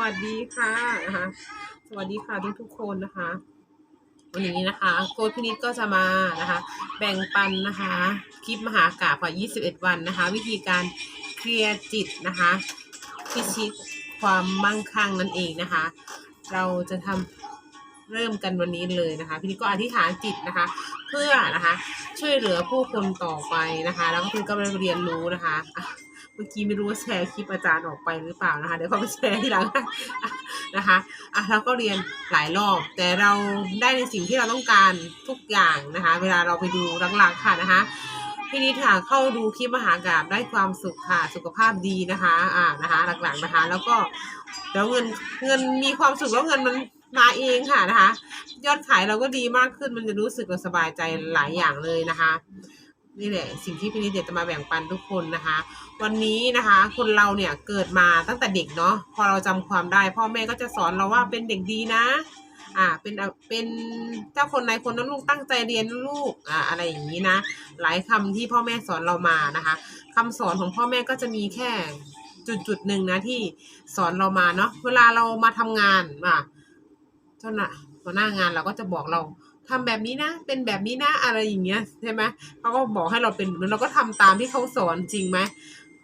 วัสดีค่ะนะคะสวัสดีค่ะทุกทุกคนนะคะวันนี้นะคะโค้ชพินิจก็จะมานะคะ แบ่งปันนะคะคลิปมหากาพย์กว่า 21 วันนะคะ วิธีการเคลียร์จิตนะคะพิชิตความมั่งคั่งนั่นเองนะคะ เราจะทำเริ่มกันวันนี้เลยนะคะพี่นิจก็อธิษฐานจิตนะคะ เพื่อนะคะช่วยเหลือผู้คนต่อไปนะคะ แล้วก็พี่ก็เรียนรู้นะคะ เมื่อกี้ไม่รู้ว่าแชร์คลิปอาจารย์ออกไปหรือเปล่านะคะ เดี๋ยวเขาไปแชร์ทีหลังนะคะอะเราก็เรียนหลายรอบ แต่เราได้ในสิ่งที่เราต้องการทุกอย่างนะคะ เวลาเราไปดูหลักๆค่ะนะคะพี่นิดค่ะเข้าดูคลิปมหากราบได้ความสุขค่ะ สุขภาพดีนะคะ อ่านะคะ หลักๆนะคะ แล้วก็แล้วเงินเงินมีความสุขแล้วเงินมันมาเองค่ะนะคะ ยอดขายเราก็ดีมากขึ้นมันจะรู้สึกเราสบายใจหลายอย่างเลยนะคะ นี่แหละสิ่งที่พี่นิดเดี๋ยวจะมาแบ่งปันทุกคนนะคะ วันนี้นะคะ คนเราเนี่ยเกิดมาตั้งแต่เด็กเนาะพอเราจำความได้ พ่อแม่ก็จะสอนเราว่าเป็นเด็กดีนะ อ่าเป็นเป็นเจ้าคนนายคนนั้นลูกตั้งใจเรียนลูกอ่าอะไรอย่างนี้นะหลายคำที่พ่อแม่สอนเรามานะคะคำสอนของพ่อแม่ก็จะมีแค่จุดจุดหนึ่งนะที่สอนเรามาเนาะเวลาเรามาทำงานอะเจ้าหน้าหัวหน้างานเราก็จะบอกเรา ทำแบบนี้นะ เป็นแบบนี้นะอะไรอย่างเงี้ยใช่ไหมเขาก็บอกให้เราเป็นแบบนั้นเราก็ทำตามที่เขาสอนจริงไหม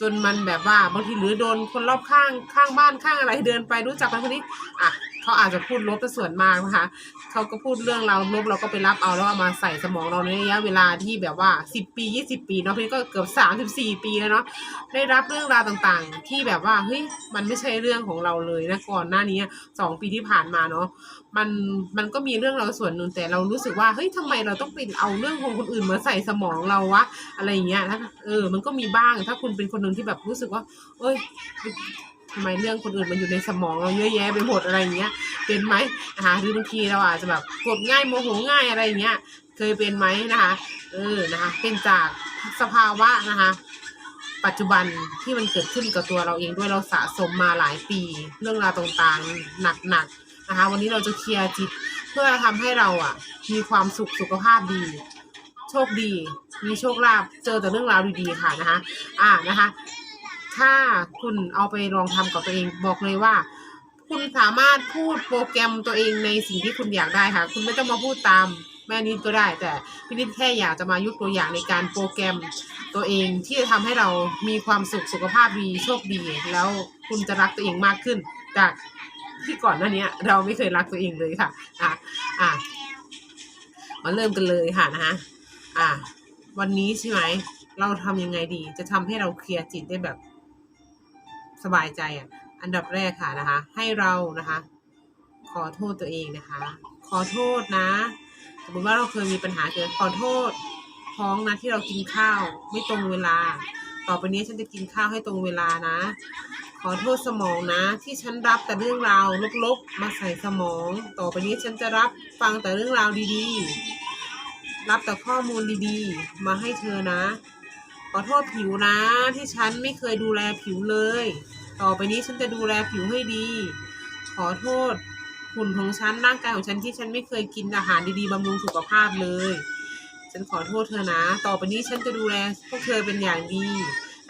จนมันแบบว่าบางทีหรือโดนคนรอบข้างข้างบ้านข้างอะไรเดินไปรู้จักกันคนนี้อะ เขาอาจจะพูดลบแต่ส่วนมากนะคะเขาก็พูดเรื่องเราลบเราก็ไปรับเอาแล้วเอามาใส่สมองเราในระยะเวลาที่แบบว่าสิบปียี่สิบปีเนาะพี่ก็เกือบสามสิบสี่ปีแล้วเนาะได้รับเรื่องราวต่างๆ ที่แบบว่าเฮ้ยมันไม่ใช่เรื่องของเราเลยนะก่อนหน้านี้สองปีที่ผ่านมาเนาะมันมันก็มีเรื่องเราส่วนหนึ่งแต่เรารู้สึกว่าเฮ้ยทำไมเราต้องไปเอาเรื่องของคนอื่นมาใส่สมองเราวะอะไรอย่างเงี้ยถ้าเออมันก็มีบ้างถ้าคุณเป็นคนหนึ่งที่แบบรู้สึกว่า เอ้ย ทำไมเรื่องคนอื่นมันอยู่ในสมองเราเยอะแยะไปหมดอะไรอย่างเงี้ย เป็นไหมนะคะหรือบางทีเราอาจจะแบบกดง่ายโมโหง่ายอะไรอย่างเงี้ย เคยเป็นไหมนะคะ เออนะคะ เป็นจากสภาวะนะคะปัจจุบันที่มันเกิดขึ้นกับตัวเราเองด้วยเราสะสมมาหลายปี เรื่องราวต่างๆหนักๆนะคะ วันนี้เราจะเคลียร์จิตเพื่อทำให้เราอะ มีความสุขสุขภาพดี โชคดี มีโชคลาภเจอแต่เรื่องราวดีๆค่ะนะคะ อ่านะคะ ถ้าคุณเอาไปลองทำกับตัวเองบอกเลยว่า คุณสามารถพูดโปรแกรมตัวเองในสิ่งที่คุณอยากได้ค่ะ คุณไม่ต้องมาพูดตามแม่นิดก็ได้ แต่พี่นิดแค่อยากจะมายกตัวอย่างในการโปรแกรมตัวเองที่จะทำให้เรามีความสุขสุขภาพดีโชคดี แล้วคุณจะรักตัวเองมากขึ้น จากที่ก่อนหน้านี้เราไม่เคยรักตัวเองเลยค่ะอะอะมาเริ่มกันเลยค่ะนะคะอะวันนี้ใช่ไหมเราทำยังไงดี จะทำให้เราเคลียร์จิตได้แบบ สบายใจอะอันดับแรกค่ะนะคะ ให้เรานะคะ ขอโทษตัวเองนะคะ ขอโทษนะ สมมติว่าเราเคยมีปัญหาเกิดขอโทษท้องนะที่เรากินข้าวไม่ตรงเวลา ต่อไปนี้ฉันจะกินข้าวให้ตรงเวลานะ ขอโทษสมองนะ ที่ฉันรับแต่เรื่องราวลบๆมาใส่สมอง ต่อไปนี้ฉันจะรับฟังแต่เรื่องราวดีๆ รับแต่ข้อมูลดีๆ มาให้เธอนะ ขอโทษผิวนะ ที่ฉันไม่เคยดูแลผิวเลย ต่อไปนี้ฉันจะดูแลผิวให้ดี ขอโทษหุ่นของฉันร่างกายของฉันที่ฉันไม่เคยกินอาหารดีๆบำรุงสุขภาพเลย ฉันขอโทษเธอนะ ต่อไปนี้ฉันจะดูแลพวกเธอเป็นอย่างดี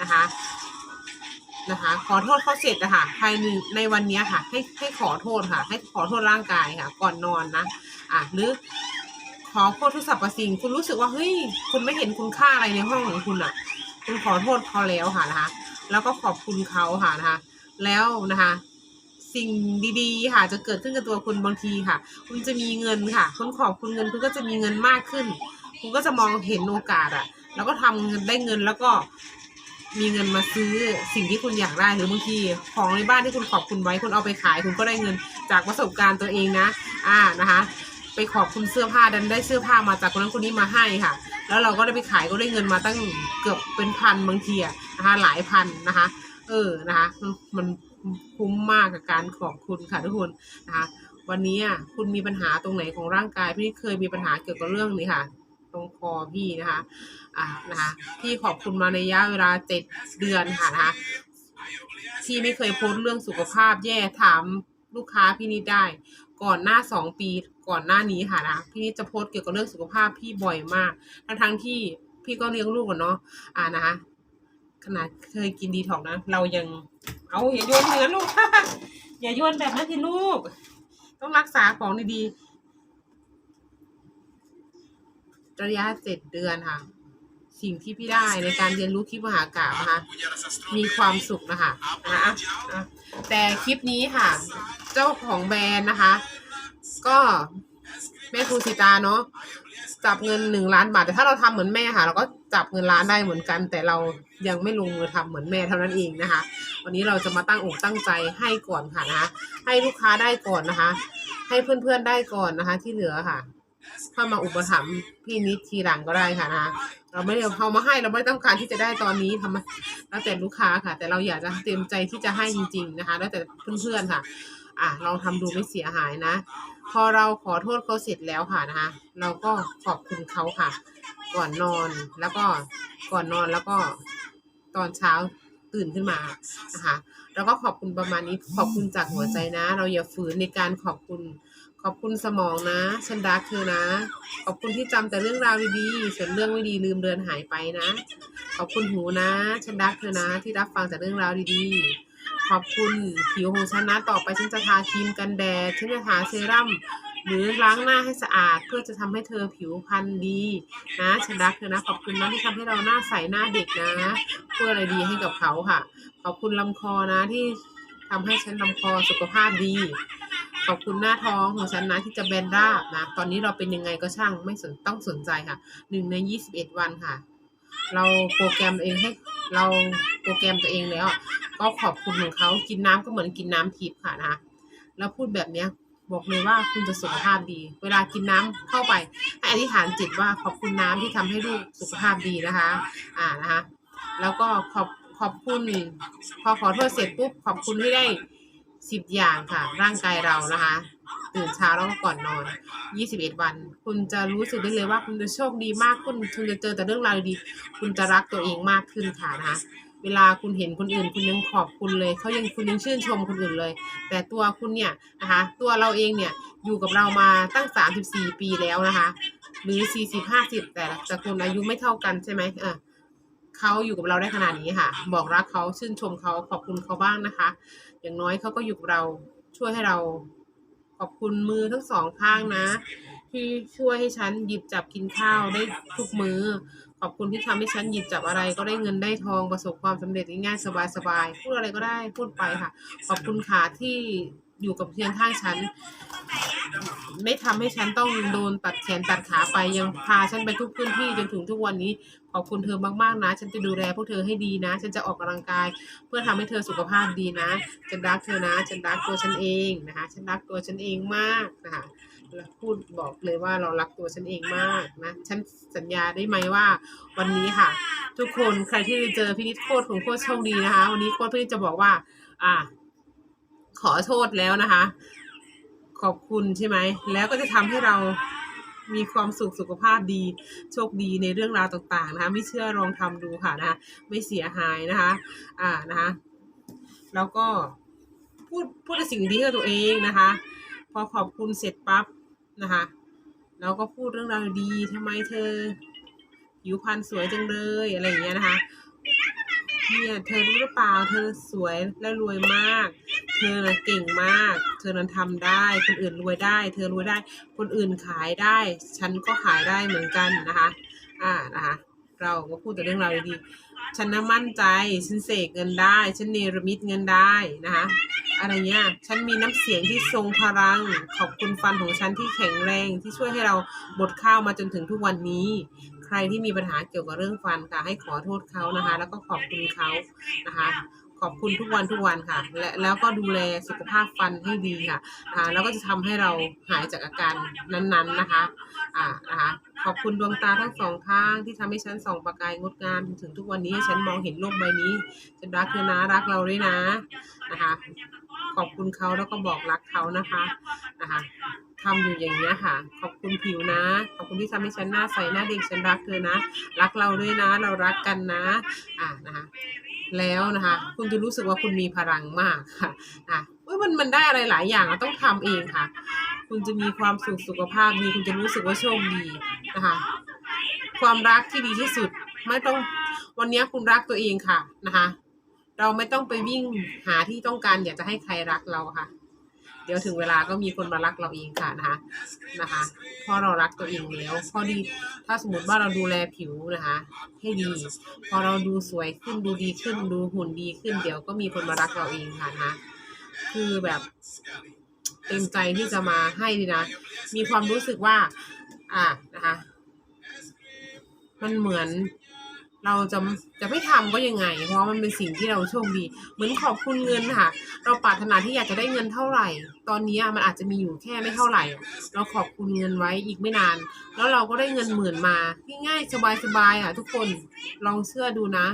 นะคะนะคะ ขอโทษเขาเสร็จนะคะภายในในวันนี้ค่ะ ให้ให้ขอโทษค่ะ ให้ขอโทษร่างกายค่ะ ก่อนนอนนะอะหรือขอโทษทุกสรรพสิ่ง คุณรู้สึกว่าเฮ้ยคุณไม่เห็นคุณค่าอะไรในห้องของคุณอะ คุณขอโทษเขาแล้วค่ะนะคะ แล้วก็ขอบคุณเขาค่ะนะคะ แล้วนะคะ สิ่งดีๆ ค่ะ จะเกิดขึ้นกับตัวคุณบางทีค่ะ คุณจะมีเงินค่ะคุณขอบคุณเงินคุณก็จะมีเงินมากขึ้น คุณก็จะมองเห็นโอกาสอะแล้วก็ทำเงินได้เงินแล้วก็มีเงินมาซื้อสิ่งที่คุณอยากได้หรือบางทีของในบ้านที่คุณขอบคุณไว้คุณเอาไปขายคุณก็ได้เงินจากประสบการณ์ตัวเองนะ อ่านะคะ ไปขอบคุณเสื้อผ้าดันได้เสื้อผ้ามาจากคนนั้นคนนี้มาให้ค่ะ แล้วเราก็ได้ไปขายก็ได้เงินมาตั้งเกือบเป็นพันบางทีอะนะคะหลายพันนะคะ เออนะคะมันคุ้มมากกับการขอบคุณค่ะทุกคนนะคะวันนี้คุณมีปัญหาตรงไหนของร่างกายพี่เคยมีปัญหาเกี่ยวกับเรื่องนี้ค่ะ ตรงคอพี่นะคะอ่านะคะพี่ขอบคุณมาในระยะเวลาเจ็ดเดือนค่ะนะคะที่ไม่เคยโพสเรื่องสุขภาพแย่ถามลูกค้าพี่นิดได้ ก่อนหน้าสองปีก่อนหน้านี้ค่ะนะพี่จะโพสเกี่ยวกับเรื่องสุขภาพพี่บ่อยมาก ทั้งทั้งที่พี่ก็เลี้ยงลูกกันเนาะอ่านะคะขนาดเคยกินดีท็อกนะ เรายังเอาอย่าโยนเหมือนลูก อย่าโยนแบบนั้นสิลูก ต้องรักษาของดีๆระยะเจ็ดเดือนค่ะ สิ่งที่พี่ได้ในการเรียนรู้คลิปมหากาพย์นะคะมีความสุขนะคะนะแต่คลิปนี้ค่ะ เจ้าของแบรนด์นะคะ ก็แม่ครูสิตาเนาะจับเงินหนึ่งล้านบาท แต่ถ้าเราทำเหมือนแม่ค่ะ เราก็จับเงินล้านได้เหมือนกัน แต่เรายังไม่ลงมือทำเหมือนแม่เท่านั้นเองนะคะ วันนี้เราจะมาตั้งอกตั้งใจให้ก่อนค่ะนะคะให้ลูกค้าได้ก่อนนะคะ ให้เพื่อนๆได้ก่อนนะคะ ที่เหลือค่ะเข้ามาอุปถัมภ์พี่นิดทีหลังก็ได้ค่ะนะคะเราไม่ได้เอามาให้เราไม่ต้องการที่จะได้ตอนนี้ทำแล้วแต่ลูกค้าค่ะ แต่เราอยากจะเต็มใจที่จะให้จริง ๆนะคะ แล้วแต่เพื่อนๆค่ะ อะลองทำดูไม่เสียหายนะ พอเราขอโทษเขาเสร็จแล้วค่ะนะคะ เราก็ขอบคุณเขาค่ะ ก่อนนอนแล้วก็ก่อนนอนแล้วก็ตอนเช้าตื่นขึ้นมานะคะแล้วก็ขอบคุณประมาณนี้ขอบคุณจากหัวใจนะ เราอย่าฝืนในการขอบคุณ ขอบคุณสมองนะฉันรักเธอนะ ขอบคุณที่จำแต่เรื่องราวดีๆส่วนเรื่องไม่ดีลืมเดินหายไปนะ ขอบคุณหูนะฉันรักเธอนะ ที่รับฟังแต่เรื่องราวดีๆ ขอบคุณผิวของฉันนะต่อไปฉันจะทาครีมกันแดดฉันจะทาเซรั่มหรือล้างหน้าให้สะอาดเพื่อจะทำให้เธอผิวพรรณดีนะฉันรักเธอนะขอบคุณนะที่ทำให้เราหน้าใสหน้าเด็กนะเพื่ออะไรดีให้กับเขาค่ะ ขอบคุณลำคอนะที่ทำให้ฉันลำคอสุขภาพดี ขอบคุณหน้าท้องของฉันนะที่จะแบนราบนะตอนนี้เราเป็นยังไงก็ช่างไม่สนต้องสนใจค่ะหนึ่งในยี่สิบเอ็ดวันค่ะ เราโปรแกรมเองให้ เราโปรแกรมตัวเองแล้ว ก็ขอบคุณของเขากินน้ำก็เหมือนกินน้ำทิพย์ค่ะนะแล้วพูดแบบเนี้ยบอกเลยว่าคุณจะสุขภาพดี เวลากินน้ำเข้าไปให้อธิษฐานจิตว่าขอบคุณน้ำที่ทำให้ลูกสุขภาพดีนะคะ อ่านะคะ แล้วก็ขอบขอบคุณพอขอโทษเสร็จปุ๊บขอบคุณที่ได้สิบอย่างค่ะ ร่างกายเรานะคะ ตื่นเช้าแล้วก็ก่อนนอน 21 วัน คุณจะรู้สึกได้เลยว่าคุณจะโชคดีมากขึ้นคุณจะเจอแต่เรื่องราวดี คุณจะรักตัวเองมากขึ้นค่ะนะคะเวลาคุณเห็นคนอื่นคุณยังขอบคุณเลยเขายังคุณยังชื่นชมคนอื่นเลย แต่ตัวคุณเนี่ยนะคะตัวเราเองเนี่ยอยู่กับเรามาตั้ง 34 ปีแล้วนะคะหรือ 40 50 แต่แต่คนอายุไม่เท่ากันใช่ไหมเออเขาอยู่กับเราได้ขนาดนี้ค่ะ บอกรักเขาชื่นชมเขาขอบคุณเขาบ้างนะคะ อย่างน้อยเขาก็อยู่กับเราช่วยให้เรา ขอบคุณมือทั้งสองข้างนะ ที่ช่วยให้ฉันหยิบจับกินข้าวได้ทุกมือขอบคุณที่ทำให้ฉันหยิบจับอะไรก็ได้เงินได้ทองประสบความสำเร็จง่ายๆสบายๆพูดอะไรก็ได้พูดไปค่ะ ขอบคุณขาที่ อยู่กับเพียงข้างฉัน ไม่ทำให้ฉันต้องโดนตัดแขนตัดขาไปยังพาฉันไปทุกพื้นที่จนถึงทุกวันนี้ ขอบคุณเธอมากๆนะ ฉันจะดูแลพวกเธอให้ดีนะ ฉันจะออกกำลังกาย เพื่อทำให้เธอสุขภาพดีนะ ฉันรักเธอนะ ฉันรักตัวฉันเองนะคะ ฉันรักตัวฉันเองมากนะคะพูดบอกเลยว่าเรารักตัวฉันเองมากนะ ฉันสัญญาได้ไหมว่าวันนี้ค่ะ ทุกคนใครที่ได้เจอพี่นิดโคตรของโคตรโชคดีนะคะ วันนี้โคตรพี่นิดจะบอกว่า อ่า ขอโทษแล้วนะคะ ขอบคุณใช่ไหม แล้วก็จะทำให้เรามีความสุขสุขภาพดี โชคดีในเรื่องราวต่างๆนะคะ ไม่เชื่อลองทำดูค่ะนะคะไม่เสียหายนะคะ อ่านะคะ แล้วก็พูดพูดแต่สิ่งดีกับตัวเองนะคะ พอขอบคุณเสร็จปั๊บนะคะแล้วก็พูดเรื่องราวดีทำไมเธอผิวพรรณสวยจังเลยอะไรอย่างเงี้ยนะคะเนี่ยเธอรู้หรือเปล่าเธอสวยและรวยมาก เธอน่ะเก่งมาก เธอนั้นทำได้ คนอื่นรวยได้ เธอรวยได้ คนอื่นขายได้ ฉันก็ขายได้เหมือนกันนะคะ อ่านะคะ เราก็พูดแต่เรื่องราวดีๆ ฉันน่ะมั่นใจ ฉันเสกเงินได้ ฉันเนรมิตเงินได้นะคะ อะไรเงี้ย ฉันมีน้ำเสียงที่ทรงพลัง ขอบคุณฟันของฉันที่แข็งแรงที่ช่วยให้เราบดข้าวมาจนถึงทุกวันนี้ใครที่มีปัญหาเกี่ยวกับเรื่องฟันค่ะให้ขอโทษเขานะคะ แล้วก็ขอบคุณเขานะคะ อบคุณทุกวันทุกวันค่ะ และแล้วก็ดูแลสุขภาพฟันให้ดีค่ะอ่าแล้วก็จะทำให้เราหายจากอาการนั้นๆนะคะอ่านะคะขอบคุณดวงตาทั้งสองข้างที่ทำให้ฉันส่องประกายงดงามจนถึงทุกวันนี้ให้ฉันมองเห็นโลกใบนี้ฉันรักเธอนะรักเราด้วยนะนะคะ ขอบคุณเขาแล้วก็บอกรักเขานะคะนะคะทำอยู่อย่างนี้ค่ะ ขอบคุณผิวนะ ขอบคุณที่ทำให้ฉันหน้าใสหน้าเด็กฉันรักเธอนะ รักเราด้วยนะ เรารักกันนะ อ่านะคะ แล้วนะคะ คุณจะรู้สึกว่าคุณมีพลังมากค่ะอะเว้ยมันมันได้อะไรหลายอย่างอะต้องทำเองค่ะ คุณจะมีความสุขสุขภาพดีคุณจะรู้สึกว่าโชคดีนะคะความรักที่ดีที่สุดไม่ต้องวันนี้คุณรักตัวเองค่ะนะคะ เราไม่ต้องไปวิ่งหาที่ต้องการอยากจะให้ใครรักเราค่ะ เดี๋ยวถึงเวลาก็มีคนมารักเราเองค่ะนะคะนะคะพราะเรารักตัวเองแล้วพอดีถ้าสมมติว่าเราดูแลผิวนะคะให้ดี พอเราดูสวยขึ้นดูดีขึ้นดูหุ่นดีขึ้น เดี๋ยวก็มีคนมารักเราเองค่ะนะคะคือแบบเต็มใจที่จะมาให้ดีนะ มีความรู้สึกว่า อ่านะคะ มันเหมือน เราจะจะไม่ทำก็ยังไง เพราะมันเป็นสิ่งที่เราโชคดี เหมือนขอบคุณเงินค่ะ เราปรารถนาที่อยากจะได้เงินเท่าไหร่ ตอนนี้มันอาจจะมีอยู่แค่ไม่เท่าไหร่ เราขอบคุณเงินไว้อีกไม่นาน แล้วเราก็ได้เงินหมื่นมาง่ายๆสบายๆอะ ทุกคนลองเชื่อดูนะ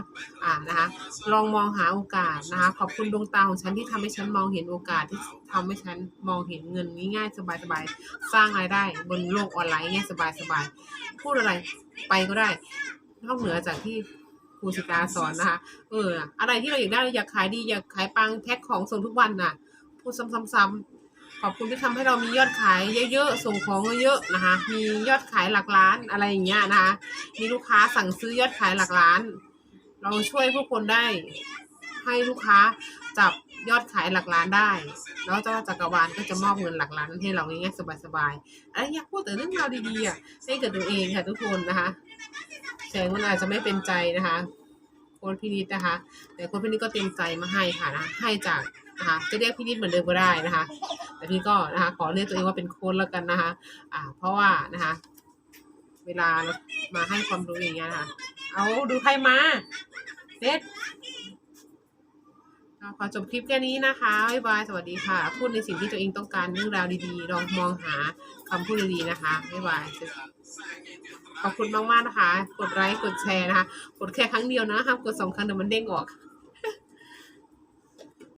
อ่านะคะ ลองมองหาโอกาสนะคะ ขอบคุณดวงตาของฉันที่ทำให้ฉันมองเห็นโอกาสที่ทำให้ฉันมองเห็นเงินง่ายๆสบายๆสร้างรายได้ บนโลกออนไลน์ง่ายสบายๆพูดอะไรไปก็ได้ นอกเหนือจากที่ครูสิกาสอนนะคะ เออ อะไรที่เราอยากได้อยากขายดีอยากขายปังแพ็คของส่งทุกวันน่ะ พูดซ้ำๆๆขอบคุณที่ทำให้เรามียอดขายเยอะๆ ส่งของเยอะๆนะคะ มียอดขายหลักล้านอะไรอย่างเงี้ยนะคะ มีลูกค้าสั่งซื้อยอดขายหลักล้าน เราช่วยผู้คนได้ให้ลูกค้าจับยอดขายหลักล้านได้ แล้วเจ้าจักรวาลก็จะมอบเงินหลักล้านให้เราง่ายๆสบายๆอะไรอยากพูดแต่เรื่องราวดีๆอะให้กับตัวเองค่ะทุกคนนะคะ แสงมันอาจจะไม่เป็นใจนะคะโค้ดพินิดนะคะ แต่โค้ดพินิดก็เต็มใจมาให้ค่ะนะให้จากนะคะจะเรียกพินิดเหมือนเดิมก็ได้นะคะ แต่พี่ก็นะคะขอเรียกตัวเองว่าเป็นโค้ดแล้วกันนะคะ อ่า เพราะว่านะคะ เวลาเรามาให้ความรู้อย่างเงี้ยนะคะเอาดูใครมาเด็ดขอจบคลิปแค่นี้นะคะบ๊ายบาย สวัสดีค่ะ พูดในสิ่งที่ตัวเองต้องการเรื่องราวดีๆ ลองมองหาคำพูดดีๆนะคะบ๊ายบาย ขอบคุณมากๆนะคะ กดไลค์ กดแชร์นะคะ กดแค่ครั้งเดียวนะห้ามกดสองครั้งเดี๋ยวมันเด้งออก